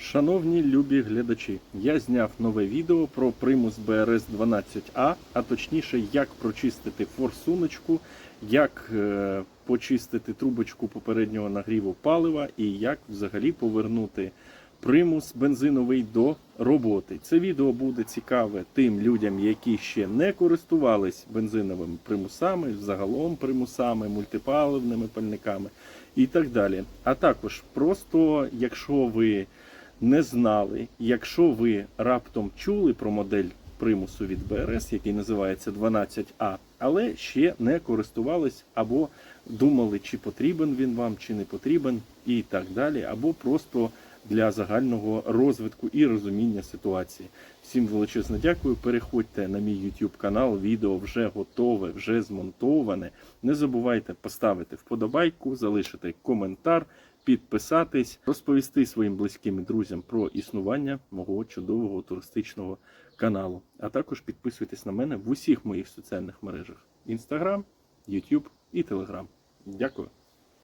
Шановні любі глядачі, я зняв нове відео про примус BRS 12A, а точніше, як прочистити форсуночку, як е, почистити трубочку попереднього нагріву палива і як взагалі повернути примус бензиновий до роботи. Це відео буде цікаве тим людям, які ще не користувались бензиновими примусами, загалом примусами, мультипаливними пальниками і так далі. А також просто, якщо ви не знали, якщо ви раптом чули про модель примусу від БРС, який називається 12А, але ще не користувались або думали, чи потрібен він вам, чи не потрібен, і так далі, або просто для загального розвитку і розуміння ситуації. Всім величезно дякую. Переходьте на мій YouTube канал, відео вже готове, вже змонтоване. Не забувайте поставити вподобайку, залишити коментар, підписатись, розповісти своїм близьким і друзям про існування мого чудового туристичного каналу. А також підписуйтесь на мене в усіх моїх соціальних мережах: Instagram, YouTube і Telegram. Дякую.